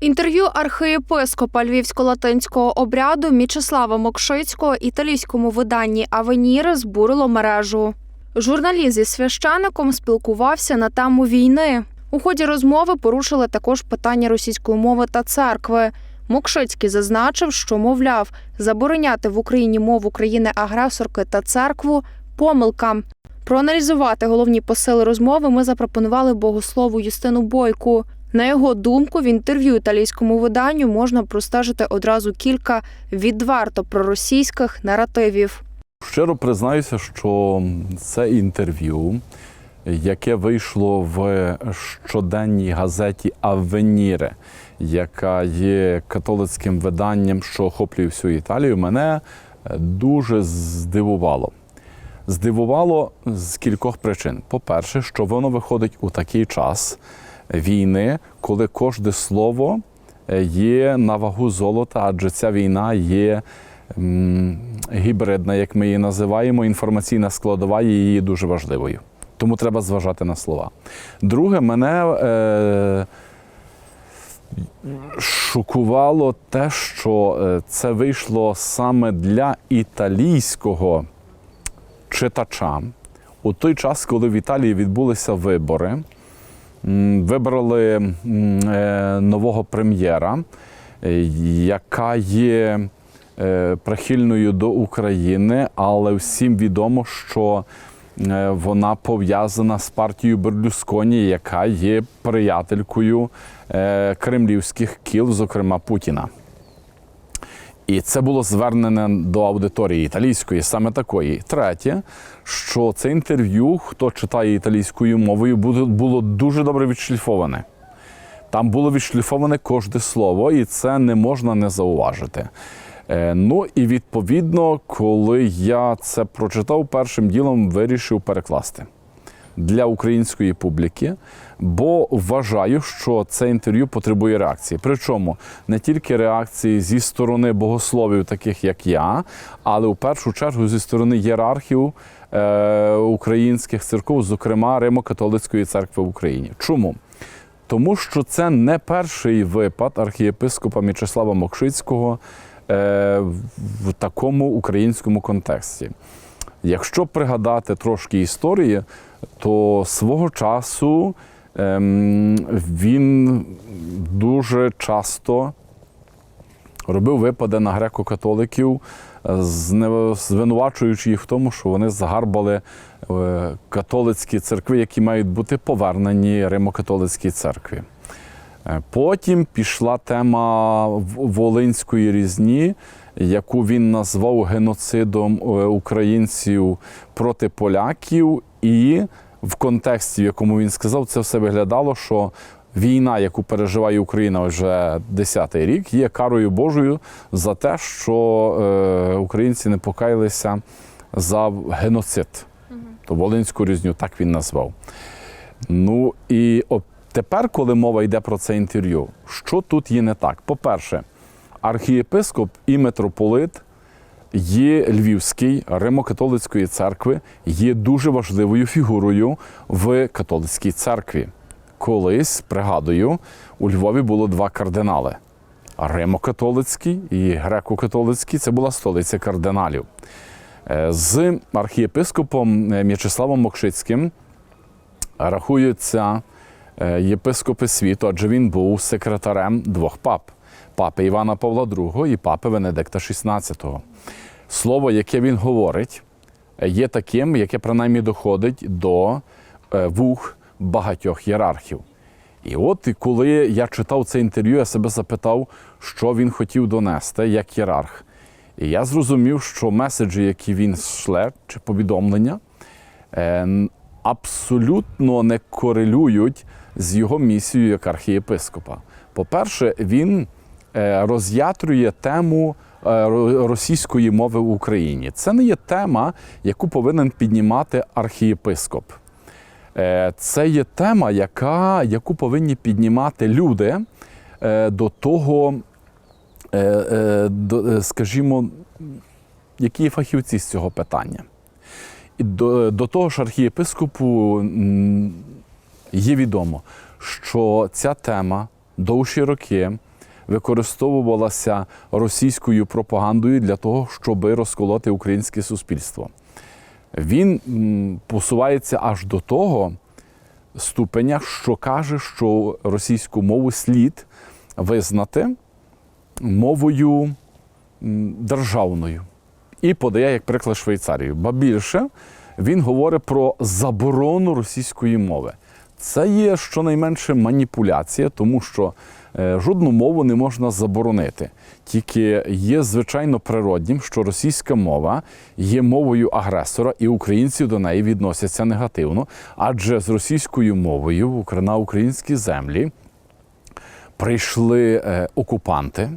Інтерв'ю архієпископа львівсько-латинського обряду Мічеслава Мокшицького італійському виданні Авенір збурило мережу. Журналіст зі священиком спілкувався на тему війни. У ході розмови порушили також питання російської мови та церкви. Мокшицький зазначив, що мовляв, забороняти в Україні мову країни-агресорки та церкву помилка. Проаналізувати головні посили розмови ми запропонували богослову Юстину Бойку. На його думку, в інтерв'ю італійському виданню можна простежити одразу кілька відверто проросійських наративів. Щиро признаюся, що це інтерв'ю, яке вийшло в щоденній газеті Авеніре, яка є католицьким виданням, що охоплює всю Італію, мене дуже здивувало. Здивувало з кількох причин. По-перше, що воно виходить у такий час війни, коли кожне слово є на вагу золота, адже ця війна є гібридна, як ми її називаємо, інформаційна складова її дуже важливою. Тому треба зважати на слова. Друге, мене е, шокувало те, що е, це вийшло саме для італійського читача у той час, коли в Італії відбулися вибори. Вибрали е, нового прем'єра, е, яка є е, прихильною до України, але всім відомо, що вона пов'язана з партією Берлюсконі, яка є приятелькою кремлівських кіл, зокрема Путіна. І це було звернене до аудиторії італійської, саме такої. Третє, що це інтерв'ю, хто читає італійською мовою, було дуже добре відшліфоване. Там було відшліфоване кожне слово, і це не можна не зауважити. Е, Ну і відповідно, коли я це прочитав, першим ділом вирішив перекласти для української публіки, бо вважаю, що це інтерв'ю потребує реакції. Причому не тільки реакції зі сторони богословів, таких як я, але у першу чергу зі сторони єрархів е, українських церков, зокрема Римо-католицької церкви в Україні. Чому? Тому що це не перший випад архієпископа М'ячеслава Мокшицького е, в такому українському контексті. Якщо пригадати трошки історії, то свого часу ем, він дуже часто робив випади на греко-католиків, звинувачуючи їх в тому, що вони загарбали е, католицькі церкви, які мають бути повернені Римо-католицькій церкві. Е, Потім пішла тема Волинської різні, яку він назвав геноцидом е, українців проти поляків, і в контексті, в якому він сказав, це все виглядало, що війна, яку переживає Україна вже 10-й рік, є карою Божою за те, що е, українці не покаялися за геноцид. То Волинську різню, так він назвав. Ну і тепер, коли мова йде про це інтерв'ю, що тут є не так? По-перше, архієпископ і митрополит є Львівський Римо-католицької церкви, є дуже важливою фігурою в католицькій церкві. Колись, пригадую, у Львові було два кардинали: Римо-католицький і греко-католицький це була столиця кардиналів. Е, З архієпископом е, М'ячеславом Мокшицьким рахуються е, єпископи світу, адже він був секретарем двох пап папи Івана Павла II і папи Венедикта XVI. Слово, яке він говорить, є таким, яке принаймні доходить до е, вух багатьох ієрархів. І от коли я читав це інтерв'ю, я себе запитав, що він хотів донести як ієрарх. І я зрозумів, що меседжі, які він шле, чи повідомлення, е, абсолютно не корелюють з його місією як архієпископа. По-перше, він роз'ятрює тему е, російської мови в Україні. Це не є тема, яку повинен піднімати архієпископ. Е, Це є тема, яка, яку повинні піднімати люди е, до того, е, е, е, скажімо, які є фахівці з цього питання. І до, до того ж, архієпископу є відомо, що ця тема довші роки використовувалася російською пропагандою для того, щоб розколоти українське суспільство. Він посувається аж до того ступеня, що каже, що російську мову слід визнати мовою державною і подає як приклад Швейцарію. Ба більше він говорить про заборону російської мови. Це є щонайменше маніпуляція, тому що е, жодну мову не можна заборонити. Тільки є звичайно природнім, що російська мова є мовою агресора, і українці до неї відносяться негативно. Адже з російською мовою на українські землі прийшли е, окупанти.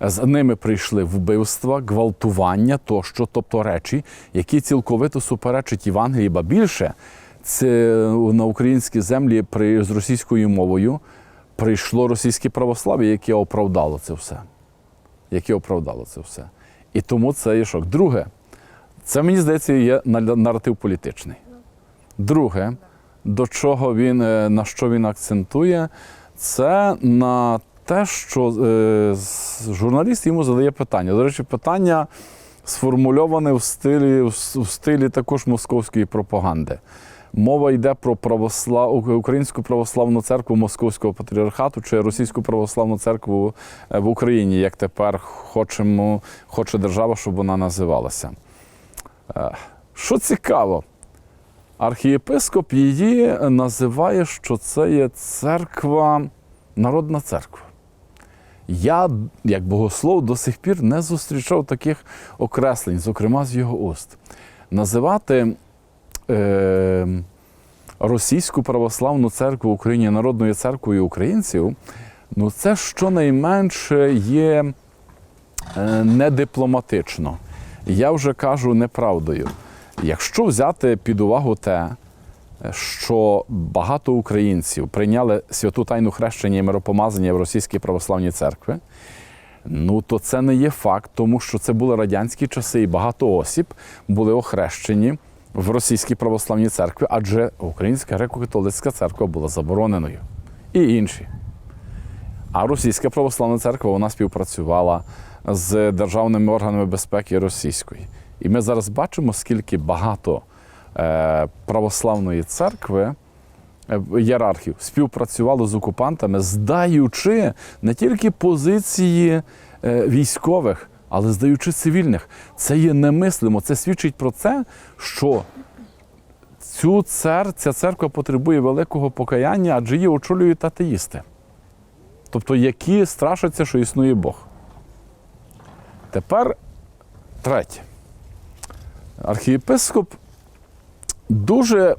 З ними прийшли вбивства, гвалтування тощо, тобто речі, які цілковито суперечать Євангелії, ба більше це на українські землі при, з російською мовою прийшло російське православ'я, яке оправдало це все. Яке оправдало це все. І тому це є шок. Друге, це мені здається є наратив політичний. Друге, до чого він, е, на що він акцентує, це на те, що е, журналіст йому задає питання. До речі, питання сформульоване в стилі, в стилі також московської пропаганди. Мова йде про православ... Українську православну церкву Московського патріархату чи Російську православну церкву е, в Україні, як тепер хочемо, хоче держава, щоб вона називалася. Е, Що цікаво, архієпископ її називає, що це є церква, народна церква. Я, як богослов, до сих пір не зустрічав таких окреслень, зокрема з його уст. Називати е, Російську православну церкву в Україні народною церквою українців, ну це щонайменше є е, недипломатично. Я вже кажу неправдою. Якщо взяти під увагу те, що багато українців прийняли святу тайну хрещення і миропомазання в Російській православній церкві, ну то це не є факт, тому що це були радянські часи, і багато осіб були охрещені в Російській православній церкві, адже Українська греко-католицька церква була забороненою. І інші. А Російська православна церква вона співпрацювала з державними органами безпеки російської. І ми зараз бачимо, скільки багато е, православної церкви, е, ієрархів співпрацювало з окупантами, здаючи не тільки позиції е, військових, але здаючи цивільних. Це є немислимо. Це свідчить про це, що цю цер, ця церква потребує великого покаяння, адже її очолюють атеїсти. Тобто, які страшаться, що існує Бог. Тепер третє. Архієпископ дуже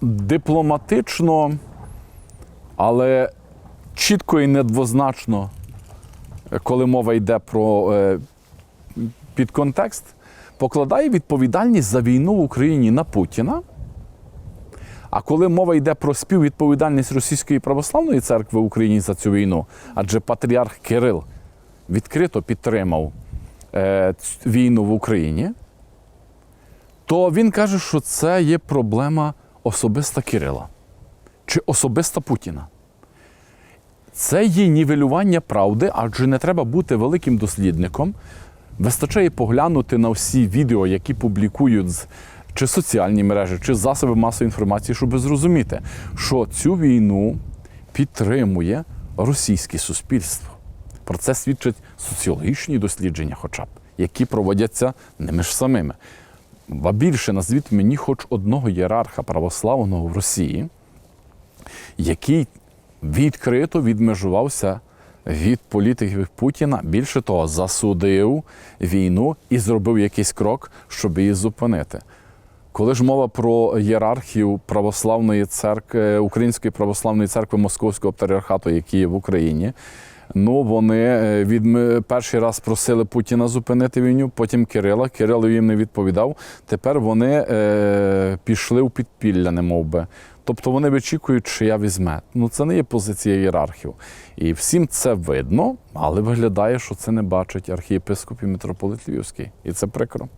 дипломатично, але чітко і недвозначно, коли мова йде про е, підконтекст, покладає відповідальність за війну в Україні на Путіна. А коли мова йде про співвідповідальність Російської православної церкви в Україні за цю війну, адже патріарх Кирил відкрито підтримав е, війну в Україні, то він каже, що це є проблема особиста Кирила чи особиста Путіна. Це є нівелювання правди, адже не треба бути великим дослідником. Вистачає поглянути на всі відео, які публікують з- чи соціальні мережі, чи засоби масової інформації, щоб зрозуміти, що цю війну підтримує російське суспільство. Про це свідчать соціологічні дослідження, хоча б, які проводяться ними ж самими. Ба більше назвіть мені хоч одного ієрарха православного в Росії, який відкрито відмежувався від політиків Путіна, більше того, засудив війну і зробив якийсь крок, щоб її зупинити. Коли ж мова про ієрархів православної церкви, Української православної церкви Московського патріархату, які є в Україні, ну вони е, від перший раз просили Путіна зупинити війну, потім Кирила. Кирило їм не відповідав. Тепер вони е, пішли у підпілля, не мов би. Тобто вони вичікують, чи я візьме. Ну це не є позиція ієрархів. І всім це видно, але виглядає, що це не бачить архієпископ і митрополит Львівський. І це прикро.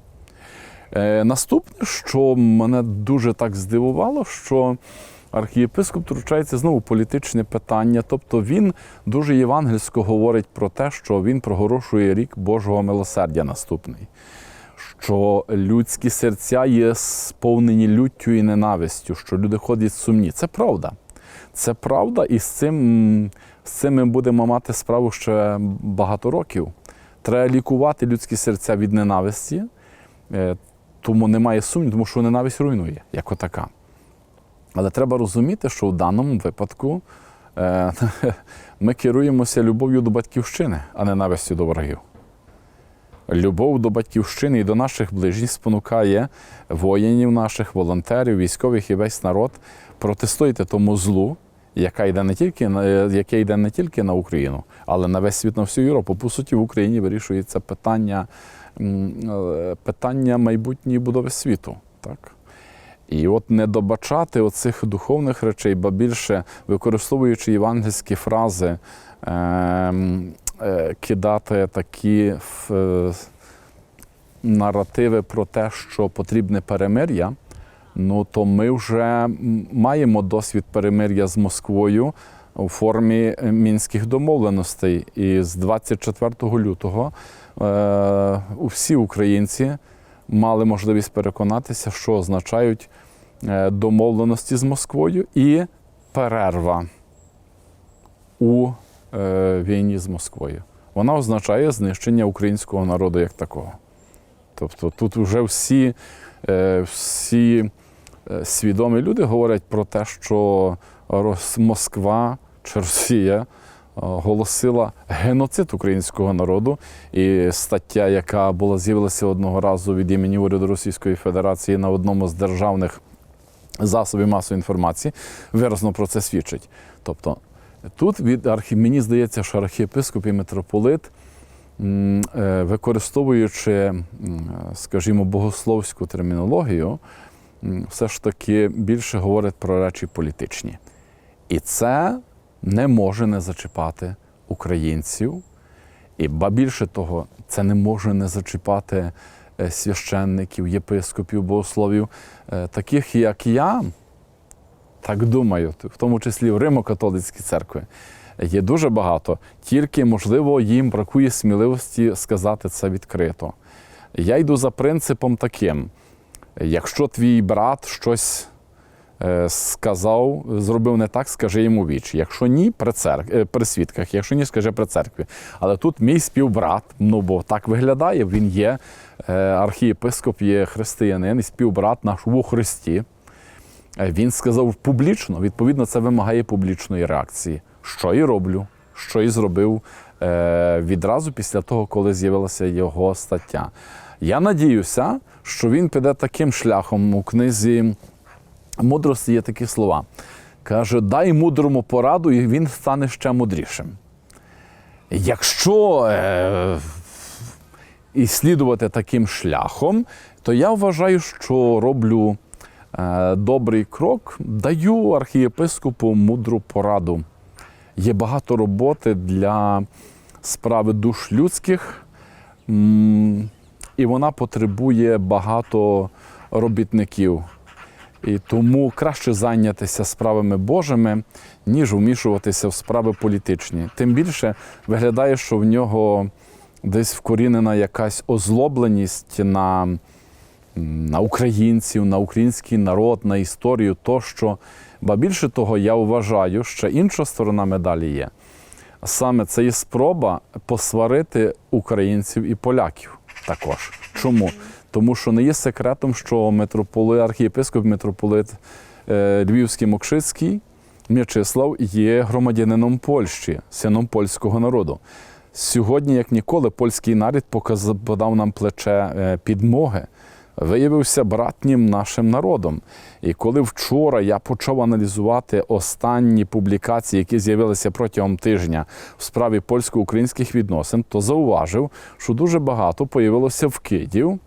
Е, наступне, що мене дуже так здивувало, що архієпископ втручається знову політичне питання. Тобто він дуже євангельсько говорить про те, що він проголошує рік Божого милосердя наступний, що людські серця є сповнені люттю і ненавистю, що люди ходять сумні. Це правда. Це правда, і з цим, з цим ми будемо мати справу ще багато років. Треба лікувати людські серця від ненависті, е, тому немає сумніву, тому що ненависть руйнує, як отака. Але треба розуміти, що в даному випадку е, ми керуємося любов'ю до батьківщини, а ненавистю до ворогів. Любов до батьківщини і до наших ближніх спонукає воїнів наших, волонтерів, військових і весь народ протистояти тому злу, яка йде не тільки на яке йде не тільки на Україну, але на весь світ, на всю Європу. По суті, в Україні вирішується питання, е, питання майбутньої будови світу. Так? І от не добачати оцих духовних речей, ба більше використовуючи євангельські фрази, ем, е, кидати такі е, наративи про те, що потрібне перемир'я, ну то ми вже маємо досвід перемир'я з Москвою у формі е, мінських домовленостей. І з 24 лютого е, всі українці мали можливість переконатися, що означають е, домовленості з Москвою і перерва у е, війні з Москвою. Вона означає знищення українського народу як такого. Тобто тут вже всі, е, всі е, свідомі люди говорять про те, що Москва чи Росія е, оголосила геноцид українського народу. І стаття, яка була з'явилася одного разу від імені уряду Російської Федерації на одному з державних засобів масової інформації, виразно про це свідчить. Тобто тут від архі... мені здається, що архієпископ і митрополит, е, використовуючи, скажімо, богословську термінологію, все ж таки більше говорить про речі політичні. І це не може не зачіпати українців. І ба більше того, це не може не зачіпати е, священників, єпископів, богословів, е, таких як я, так думаю, в тому числі в Римо-католицькій церкві. Є дуже багато, тільки, можливо, їм бракує сміливості сказати це відкрито. Я йду за принципом таким: якщо твій брат щось е, сказав, зробив не так, скажи йому віч. Якщо ні, при, церк... е, при свідках, якщо ні, скажи при церкві. Але тут мій співбрат, ну бо так виглядає, він є е, архієпископ, є християнин і співбрат наш у Христі. Е, Він сказав публічно, відповідно, це вимагає публічної реакції. Що і роблю, що і зробив е, відразу після того, коли з'явилася його стаття. Я надіюся, що він піде таким шляхом у книзі мудрості є такі слова. Каже: дай мудрому пораду, і він стане ще мудрішим. Якщо е, і слідувати таким шляхом, то я вважаю, що роблю добрий крок, даю архієпископу мудру пораду. Є багато роботи для справи душ людських, і вона потребує багато робітників. І тому краще зайнятися справами Божими, ніж вмішуватися в справи політичні. Тим більше виглядає, що в нього десь вкорінена якась озлобленість на, на українців, на український народ, на історію тощо. Ба більше того, я вважаю, що інша сторона медалі є. Саме це є спроба посварити українців і поляків також. Чому? Тому що не є секретом, що митрополит, архієпископ митрополит е, Львівський Мокшицький М'ячеслав є громадянином Польщі, сином польського народу. Сьогодні, як ніколи, польський показав, подав нам плече е, підмоги, виявився братнім нашим народом. І коли вчора я почав аналізувати останні публікації, які з'явилися протягом тижня в справі польсько-українських відносин, то зауважив, що дуже багато появилося вкидів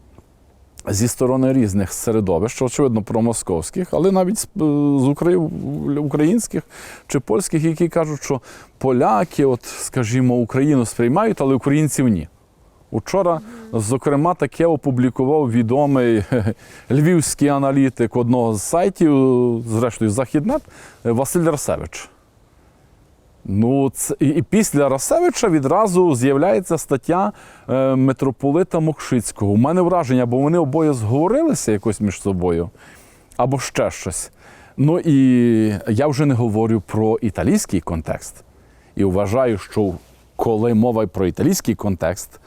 зі сторони різних середовищ, очевидно, промосковських, але навіть з, з українських чи польських, які кажуть, що поляки, от, скажімо, Україну сприймають, але українців ні. Учора Зокрема, таке опублікував відомий львівський аналітик одного з сайтів, зрештою, Західнет, Василь Расевич. Ну, це, і, після Расевича відразу з'являється стаття е, митрополита Мокшицького. У мене враження, бо вони обоє зговорилися якось між собою, або ще щось. Ну і я вже не говорю про італійський контекст. І вважаю, що коли мова про італійський контекст,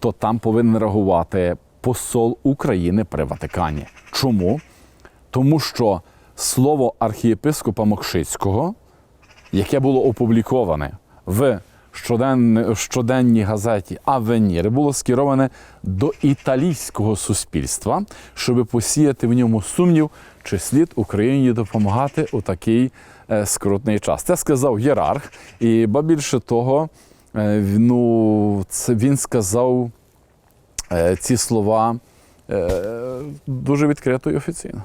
то там повинен реагувати посол України при Ватикані. Чому? Тому що слово архієпископа Мокшицького яке було опубліковане в щоден, щоденній газеті Авенір, було скероване до італійського суспільства, щоб посіяти в ньому сумнів, чи слід Україні допомагати у такий е, скрутний час. Це сказав Єрарх, і ба більше того, ну, це він сказав е, ці слова е, дуже відкрито і офіційно.